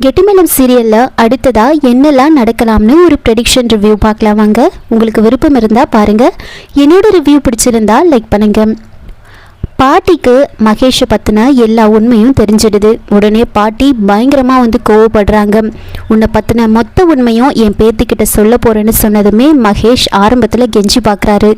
கெட்டிமேளம் சீரியலில் அடுத்ததாக என்னெல்லாம் நடக்கலாம்னு ஒரு ப்ரெடிக்ஷன் ரிவ்யூ பார்க்கலாம் வாங்க. உங்களுக்கு விருப்பம் இருந்தால் பாருங்கள் என்னோட ரிவ்யூ பிடிச்சிருந்தா லைக் பண்ணுங்கள் பாட்டிக்கு மகேஷை பற்றின எல்லா உண்மையும் தெரிஞ்சிடுது. உடனே பாட்டி பயங்கரமாக வந்து கோவப்படுறாங்க. உன்னை பற்றின மொத்த உண்மையும் என் பேத்திக்கிட்ட சொல்ல போகிறேன்னு சொன்னதுமே மகேஷ் ஆரம்பத்தில் கெஞ்சி பார்க்குறாரு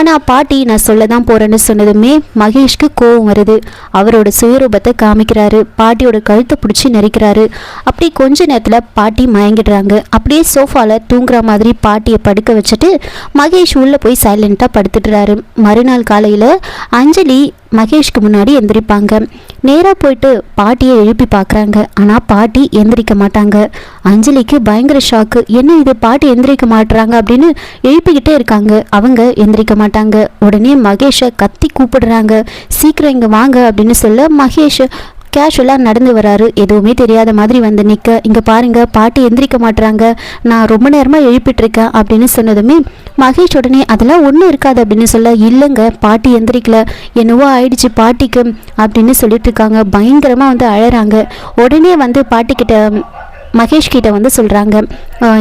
ஆனால் பாட்டி நான் சொல்ல தான் போகிறேன்னு சொன்னதுமே மகேஷ்க்கு கோவம் வருது. அவரோட சுயரூபத்தை காமிக்கிறாரு. பாட்டியோட கழுத்தை பிடிச்சி நெரிக்கிறாரு. அப்படி கொஞ்ச நேரத்தில் பாட்டி மயங்கிடுறாங்க. அப்படியே சோஃபாவில் தூங்குற மாதிரி பாட்டியை படுக்க வச்சுட்டு மகேஷ் உள்ளே போய் சைலண்ட்டாக படுத்துட்டுறாரு மறுநாள் காலையில் அஞ்சலி மகேஷ்க்கு முன்னாடி எந்திரிப்பாங்க. நேராக போயிட்டு பாட்டியை எழுப்பி பார்க்குறாங்க ஆனால் பாட்டி எந்திரிக்க மாட்டாங்க. அஞ்சலிக்கு பயங்கர ஷாக்கு என்ன இது பாட்டி எந்திரிக்க மாட்டுறாங்க அப்படின்னு எழுப்பிக்கிட்டே இருக்காங்க. அவங்க எந்திரிக்க மாட்டாங்க. உடனே மகேஷை கத்தி கூப்பிடுறாங்க. சீக்கிரம் இங்கே வாங்க அப்படின்னு சொல்ல மகேஷ் கேஷுவலாக நடந்து வராரு. எதுவுமே தெரியாத மாதிரி வந்து நிற்க இங்கே பாருங்க பாட்டி எந்திரிக்க மாட்டுறாங்க நான் ரொம்ப நேரமாக எழுப்பிட்டுருக்கேன் அப்படின்னு சொன்னதுமே மகேஷ் உடனே அதெல்லாம் ஒன்றும் இருக்காது அப்படின்னு சொல்ல இல்லைங்க பாட்டி எந்திரிக்கல. என்னவோ ஆயிடுச்சு பாட்டிக்கு அப்படின்னு சொல்லிட்டு இருக்காங்க. பயங்கரமாக வந்து அழறாங்க. உடனே வந்து பாட்டிக்கிட்ட மகேஷ் கிட்ட வந்து சொல்கிறாங்க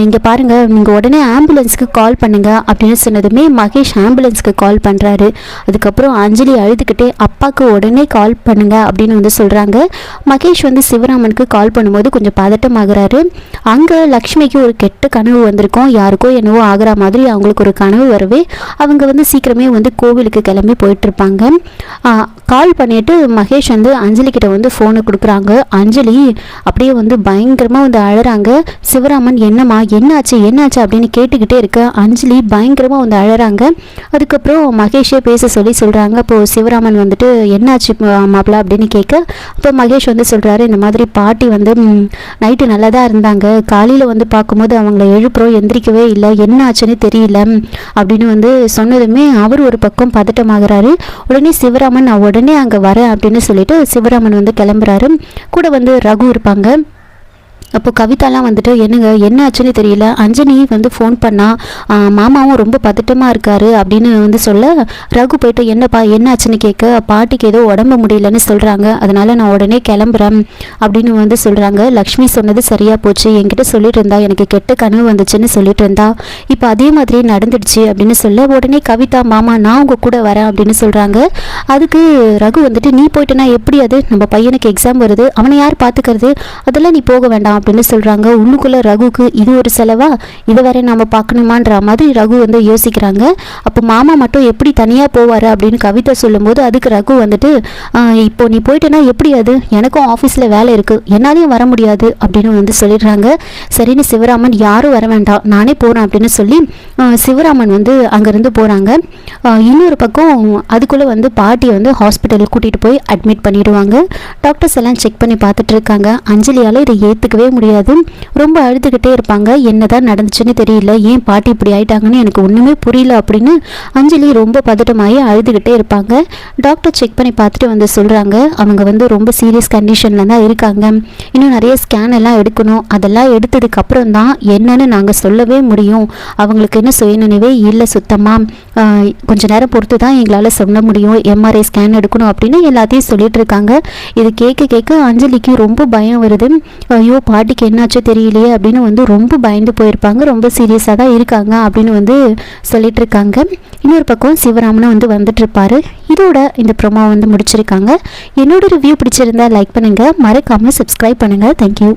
இங்கே பாருங்கள் நீங்கள் உடனே ஆம்புலன்ஸுக்கு கால் பண்ணுங்கள் அப்படின்னு சொன்னதுமே மகேஷ் ஆம்புலன்ஸுக்கு கால் பண்ணுறாரு அதுக்கப்புறம் அஞ்சலி அழுதுகிட்டே அப்பாவுக்கு உடனே கால் பண்ணுங்கள் அப்படின்னு வந்து சொல்கிறாங்க மகேஷ் வந்து சிவராமனுக்கு கால் பண்ணும்போது கொஞ்சம் பதட்டமாகறாரு. அங்கே லக்ஷ்மிக்கு ஒரு கெட்ட கனவு வந்திருக்கும். யாருக்கோ என்னவோ ஆகிற மாதிரி அவங்களுக்கு ஒரு கனவு வரவே அவங்க வந்து சீக்கிரமே வந்து கோவிலுக்கு கிளம்பி போயிட்டுருப்பாங்க. கால் பண்ணிட்டு மகேஷ் வந்து அஞ்சலி கிட்ட வந்து ஃபோனை கொடுக்குறாங்க. அஞ்சலி அப்படியே வந்து பயங்கரமாக வந்து அழறாங்க. சிவராமன் என்னம்மா? என்னாச்சு? என்னாச்சு? அப்படின்னு கேட்டுக்கிட்டே இருக்க அஞ்சலி பயங்கரமாக வந்து அழறாங்க. அதுக்கப்புறம் மகேஷே பேச சொல்லி சொல்கிறாங்க அப்போது சிவராமன் வந்துட்டு என்னாச்சு மாப்பிள்ள அப்படின்னு கேட்க அப்போ மகேஷ் வந்து சொல்கிறாரு இந்த மாதிரி பாட்டி வந்து நைட்டு நல்லா தான் இருந்தாங்க. காலையில் வந்து பார்க்கும்போது அவங்கள எழுப்புறோம் எந்திரிக்கவே இல்லை. என்ன ஆச்சுன்னு தெரியல. அப்படின்னு வந்து சொன்னதுமே அவர் ஒரு பக்கம் பதட்டமாகறாரு. உடனே சிவராமன் நான் உடனே அங்கே வரேன் அப்படின்னு சொல்லிட்டு சிவராமன் வந்து கிளம்புறாரு. கூட வந்து ரகு இருப்பாங்க. அப்போ கவிதாலாம் வந்துட்டு என்னங்க என்ன ஆச்சுன்னு தெரியல. அஞ்சனி வந்து ஃபோன் பண்ணால் மாமாவும் ரொம்ப பதட்டமாக இருக்காரு அப்படின்னு வந்து சொல்ல ரகு போயிட்டு என்னப்பா என்ன ஆச்சுன்னு கேட்க பாட்டிக்கு ஏதோ உடம்பு முடியலன்னு சொல்கிறாங்க அதனால் நான் உடனே கிளம்புறேன் அப்படின்னு வந்து சொல்கிறாங்க லக்ஷ்மி சொன்னது சரியாக போச்சு. என்கிட்ட சொல்லிட்டு இருந்தா எனக்கு கெட்ட கனவு வந்துச்சுன்னு சொல்லிட்டு இருந்தா இப்போ அதே மாதிரி நடந்துடுச்சு அப்படின்னு சொல்ல உடனே கவிதா மாமா நான் உங்கள் கூட வரேன் அப்படின்னு சொல்கிறாங்க அதுக்கு ரகு வந்துட்டு நீ போயிட்டுனா எப்படி அது? நம்ம பையனுக்கு எக்ஸாம் வருது. அவனை யார் பார்த்துக்கிறது அதெல்லாம் நீ போக வேண்டாம் அப்படின்னு சொல்கிறாங்க உள்ளுக்குள்ளே ரகுக்கு இது ஒரு செலவா? இதை வரை நம்ம பார்க்கணுமான்ற மாதிரி ரகு வந்து யோசிக்கிறாங்க. அப்போ மாமா மட்டும் எப்படி தனியாக போவார் அப்படின்னு கவிதை சொல்லும்போது அதுக்கு ரகு வந்துட்டு இப்போ நீ போயிட்டேன்னா எப்படி அது? எனக்கும் ஆஃபீஸில் வேலை இருக்குது என்னாலையும் வர முடியாது. அப்படின்னு வந்து சொல்லிடுறாங்க. சரின்னு சிவராமன் யாரும் வர வேண்டாம். நானே போகிறேன் அப்படின்னு சொல்லி சிவராமன் வந்து அங்கேருந்து போகிறாங்க இன்னொரு பக்கம் அதுக்குள்ளே வந்து பாட்டியை வந்து ஹாஸ்பிட்டலுக்கு கூட்டிகிட்டு போய் அட்மிட் பண்ணிடுவாங்க. டாக்டர்ஸ் எல்லாம் செக் பண்ணி பார்த்துட்டு இருக்காங்க. அஞ்சலியால் இதை ஏற்றுக்கவே முடியாது. ரொம்ப அழுதுகிட்டே இருப்பாங்க. என்னதான் நடந்துச்சுன்னு தெரியல. ஏன் பாட்டி இப்படி ஆயிட்டாங்கன்னு எனக்கு ஒன்றுமே புரியல அப்படின்னு அஞ்சலி ரொம்ப பதட்டமாகி அழுதுகிட்டே இருப்பாங்க. டாக்டர் செக் பண்ணி பார்த்துட்டு வந்து சொல்கிறாங்க அவங்க வந்து ரொம்ப சீரியஸ் கண்டிஷனில் தான் இருக்காங்க. இன்னும் நிறைய ஸ்கேன் எல்லாம் எடுக்கணும். அதெல்லாம் எடுத்ததுக்கப்புறம் தான் என்னன்னு நாங்கள் சொல்லவே முடியும். அவங்களுக்கு என்ன சுயநினைவே இல்லை சுத்தமாக கொஞ்ச நேரம் பொறுத்து தான் எங்களால் சொல்ல முடியும். எம்ஆர்ஐ ஸ்கேன் எடுக்கணும் அப்படின்னு எல்லாத்தையும் சொல்லிட்டு இருக்காங்க. இது கேட்க கேட்க அஞ்சலிக்கு ரொம்ப பயம் வருது. ஐயோ பாட்டிக்கு என்னாச்சோ தெரியலையே அப்படின்னு வந்து ரொம்ப பயந்து போயிருப்பாங்க. ரொம்ப சீரியஸாக தான் இருக்காங்க அப்படின்னு வந்து சொல்லிட்டு இருக்காங்க. இன்னொரு பக்கம் சிவராமனும் வந்து வந்துட்டு இருப்பாரு. இதோட இந்த ப்ரொமோ வந்து முடிச்சிருக்காங்க. என்னோட ரிவ்யூ பிடிச்சிருந்தா லைக் பண்ணுங்கள் மறக்காமல் சப்ஸ்கிரைப் பண்ணுங்கள் தேங்க்யூ